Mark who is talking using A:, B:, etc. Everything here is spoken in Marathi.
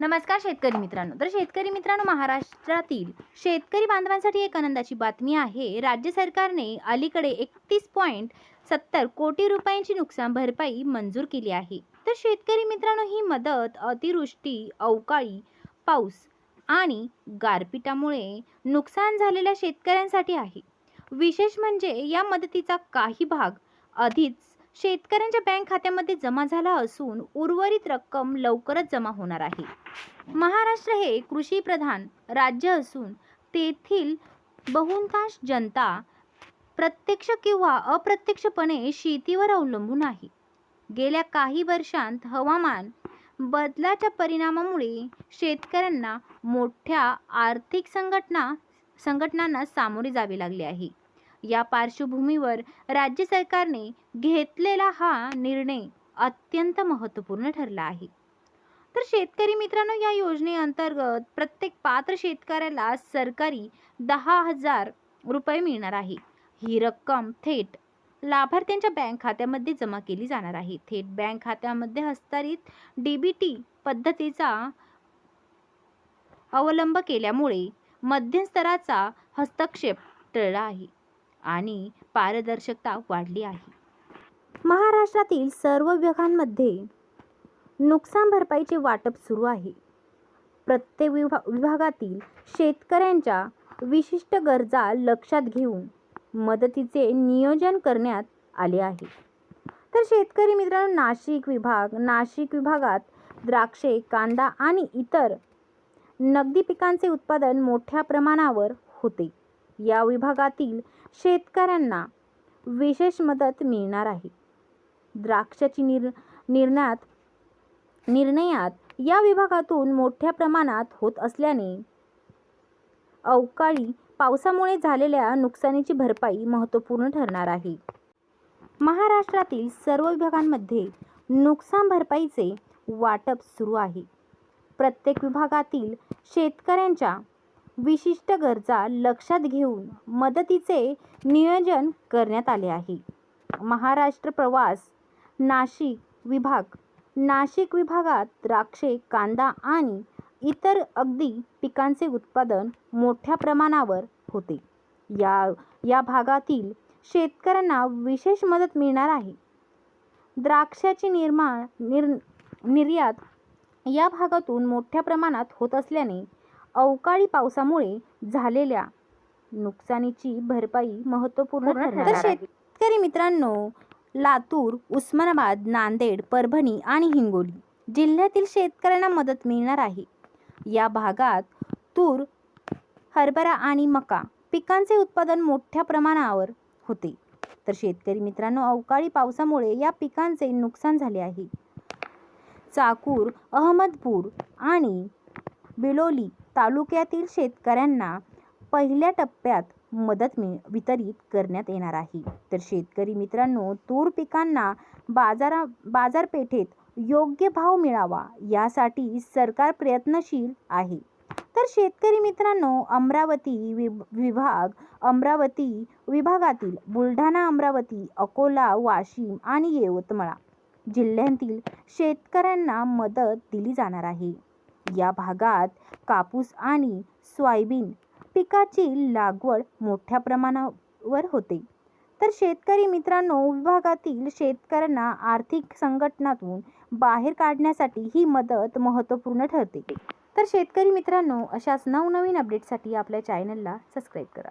A: नमस्कार शेतकरी मित्रांनो. तर शेतकरी मित्रांनो महाराष्ट्रातील शेतकरी बांधवांसाठी एक आनंदाची बातमी आहे. राज्य सरकारने अलीकडे एकतीस पॉईंट सत्तर कोटी रुपयांची नुकसान भरपाई मंजूर केली आहे. तर शेतकरी मित्रांनो ही मदत अतिवृष्टी अवकाळी पाऊस आणि गारपिटामुळे नुकसान झालेल्या शेतकऱ्यांसाठी आहे. विशेष म्हणजे या मदतीचा काही भाग आधीच शेतकऱ्यांच्या बँक खात्यामध्ये जमा झाला असून उर्वरित रक्कम लवकरच जमा होणार आहे. महाराष्ट्र हे कृषीप्रधान राज्य असून तेथील बहुतांश जनता प्रत्यक्ष किंवा अप्रत्यक्षपणे शेतीवर अवलंबून आहे. गेल्या काही वर्षांत हवामान बदलाच्या परिणामामुळे शेतकऱ्यांना मोठ्या आर्थिक संघटना संघटनांना सामोरे जावे लागले आहे. या पार्श्वभूमीवर राज्य सरकारने घेतलेला हा निर्णय अत्यंत महत्त्वपूर्ण ठरला आहे. तर शेतकरी मित्रांनो या योजनेअंतर्गत प्रत्येक पात्र शेतकऱ्याला सरकारी दहा हजार रुपये मिळणार आहे. ही रक्कम थेट लाभार्थ्यांच्या बँक खात्यामध्ये जमा केली जाणार आहे. थेट बँक खात्यामध्ये हस्तांतरित डीबीटी पद्धतीचा अवलंब केल्यामुळे मध्यस्तराचा हस्तक्षेप टळला आहे. आणि पारदर्शकता वाढली आहे. महाराष्ट्रातील सर्व विभागांमध्ये नुकसान भरपाईचे वाटप सुरू आहे. प्रत्येक विभा विभागातील शेतकऱ्यांच्या विशिष्ट गरजा लक्षात घेऊन मदतीचे नियोजन करण्यात आले आहे. तर शेतकरी मित्रांनो नाशिक विभाग नाशिक विभागात द्राक्षे कांदा आणि इतर नगदी पिकांचे उत्पादन मोठ्या प्रमाणावर होते. या विभागातील शेतकऱ्यांना विशेष मदत मिळणार आहे. द्राक्षाची निर निर्णयात निर्णयात या विभागातून मोठ्या प्रमाणात होत असल्याने अवकाळी पावसामुळे झालेल्या नुकसानीची भरपाई महत्त्वपूर्ण ठरणार आहे. महाराष्ट्रातील सर्व विभागांमध्ये नुकसान भरपाईचे वाटप सुरू आहे. प्रत्येक विभागातील शेतकऱ्यांच्या विशिष्ट गरजा लक्षात घेऊन मदतीचे नियोजन करण्यात आले आहे. महाराष्ट्र प्रवास नाशिक विभाग नाशिक विभागात द्राक्षे कांदा आणि इतर अगदी पिकांचे उत्पादन मोठ्या प्रमाणावर होते. या या भागातील शेतकऱ्यांना विशेष मदत मिळणार आहे. द्राक्षाची निर्माण निर निर्यात या भागातून मोठ्या प्रमाणात होत असल्याने अवकाळी पावसामुळे झालेल्या नुकसानीची भरपाई महत्त्वपूर्ण तर शेतकरी मित्रांनो लातूर उस्मानाबाद नांदेड परभणी आणि हिंगोली जिल्ह्यातील शेतकऱ्यांना मदत मिळणार आहे. या भागात तूर हरभरा आणि मका पिकांचे उत्पादन मोठ्या प्रमाणावर होते. तर शेतकरी मित्रांनो अवकाळी पावसामुळे या पिकांचे नुकसान झाले आहे. चाकूर अहमदपूर आणि बिलोली तालुक्यातील शेतकऱ्यांना पहिल्या टप्प्यात मदत मिळ वितरित करण्यात येणार आहे. तर शेतकरी मित्रांनो तूर पिकांना बाजारा बाजारपेठेत योग्य भाव मिळावा यासाठी सरकार प्रयत्नशील आहे. तर शेतकरी मित्रांनो अमरावती विभ विभाग अमरावती विभागातील बुलढाणा अमरावती अकोला वाशिम आणि यवतमाळ जिल्ह्यांतील शेतकऱ्यांना मदत दिली जाणार आहे. या भागात कापूस आणि सोयाबीन पिकाची लागवड मोठ्या प्रमाणावर होते. तर शेतकरी मित्रांनो विभागातील शेतकऱ्यांना आर्थिक संघटनातून बाहेर काढण्यासाठी ही मदत महत्त्वपूर्ण ठरते. तर शेतकरी मित्रांनो अशाच नवनवीन अपडेटसाठी आपल्या चॅनलला सबस्क्राईब करा.